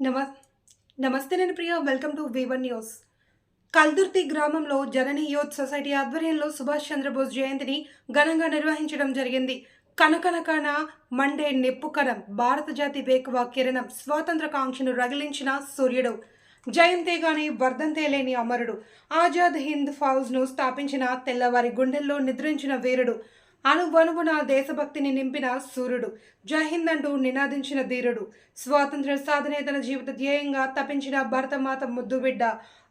నమ నమస్తే నేను ప్రియ వెల్కమ్ టు వివన్ న్యూస్ కల్దుర్తి గ్రామంలో జనని యూత్ సొసైటీ ఆధ్వర్యంలో సుభాష్ చంద్రబోస్ జయంతిని ఘనంగా నిర్వహించడం జరిగింది. కనకనకన మండే నిప్పు కణం భారత జాతి వేకువ కిరణం స్వాతంత్ర కాంక్షను రగిలించిన సూర్యుడు. జయంతేగాని వర్ధంతే లేని అమరుడు. ఆజాద్ హింద్ ఫౌజ్ను స్థాపించిన తెల్లవారి గుండెల్లో నిద్రించిన వీరుడు. అణువణువున దేశభక్తిని నింపిన సూర్యుడు. జై అంటూ నినాదించిన ధీరుడు. స్వాతంత్ర సాధనే తన జీవిత ధ్యేయంగా తపించిన భరతమాత ముద్దుబిడ్డ.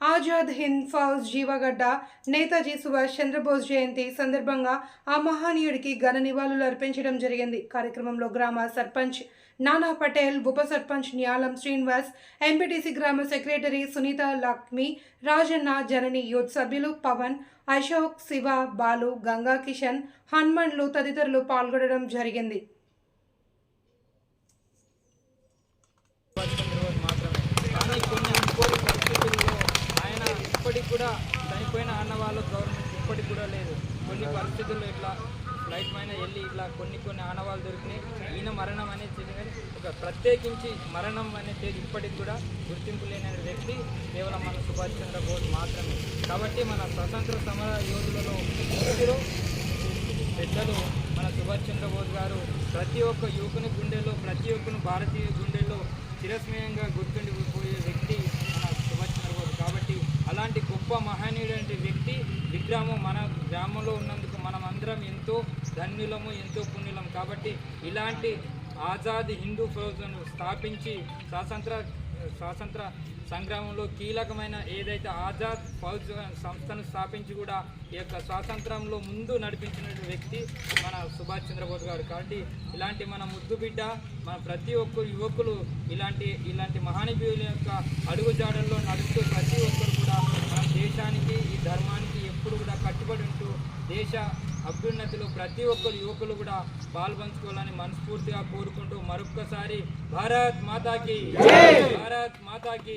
ఆజాద్ హింద్ ఫౌజ్ జీవగడ్డ. నేతాజీ సుభాష్ చంద్రబోస్ జయంతి సందర్భంగా ఆ మహనీయుడికి ఘన నివాళులు అర్పించడం జరిగింది. కార్యక్రమంలో గ్రామ సర్పంచ్ నానా పటేల్ ఉప సర్పంచ్ న్యాలం శ్రీనివాస్ ఎంపీటీసీ గ్రామ సెక్రటరీ సునీత లక్ష్మి రాజన్న జనని యూత్ సభ్యులు పవన్ అశోక్ శివ బాలు గంగా కిషన్ హనుమన్లు తదితరులు పాల్గొనడం జరిగింది. ఆయన ఇప్పటికి కూడా చనిపోయిన వాళ్ళు గవర్నమెంట్ ఇప్పటికి కూడా లేదు. కొన్ని పరిస్థితుల్లో ఇట్లా ఫ్లైట్ పైన వెళ్ళి ఇట్లా కొన్ని కొన్ని ఆనవాళ్ళు దొరికినాయి. ఈయన మరణం అనేది తెలియదు ఒక ప్రత్యేకించి మరణం అనే తేదీ ఇప్పటికి కూడా గుర్తింపు లేని వ్యక్తి కేవలం మన సుభాష్ చంద్రబోస్ మాత్రమే. కాబట్టి మన స్వతంత్ర సమర యోధులలో ముగ్గురు పెద్దలు మన సుభాష్ చంద్రబోస్ గారు ప్రతి ఒక్క యువకుని గుండెలో ప్రతి ఒక్కను భారతీయ గుండెల్లో చిరస్మయంగా గుర్తుండిపోయే వ్యక్తి మన సుభాష్ చంద్రబోస్ కాబట్టి అలాంటి గొప్ప మహనీయుడైన వ్యక్తి. విగ్రహం మన గ్రామంలో ఉన్నందుకు మనం అందరం ఎంతో ధన్యులము ఎంతో పుణ్యులం కాబట్టి ఇలాంటి ఆజాద్ హిందూ ఫౌజ్ను స్థాపించి స్వాతంత్ర స్వాతంత్ర సంగ్రామంలో కీలకమైన ఏదైతే ఆజాద్ ఫౌజ్ సంస్థను స్థాపించి కూడా ఈ యొక్క స్వాతంత్రంలో ముందు నడిపించిన వ్యక్తి మన సుభాష్ చంద్రబోస్ గారు. కాబట్టి ఇలాంటి మన ముద్దు బిడ్డ మన ప్రతి ఒక్కరు యువకులు ఇలాంటి ఇలాంటి మహానుభావుల యొక్క అడుగుజాడల్లో నడుస్తూ ప్రతి ఒక్కరు కూడా మన దేశానికి ఈ ధర్మానికి ఎప్పుడు కూడా కట్టుబడి ఉంటూ దేశ అభ్యున్నతిలో ప్రతి ఒక్కరు యువకులు కూడా పాల్పంచుకోవాలని మనస్ఫూర్తిగా కోరుకుంటూ మరొక్కసారి భారత్ మాతాకి భారత్ మాతాకి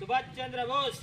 సుభాష్ చంద్రబోస్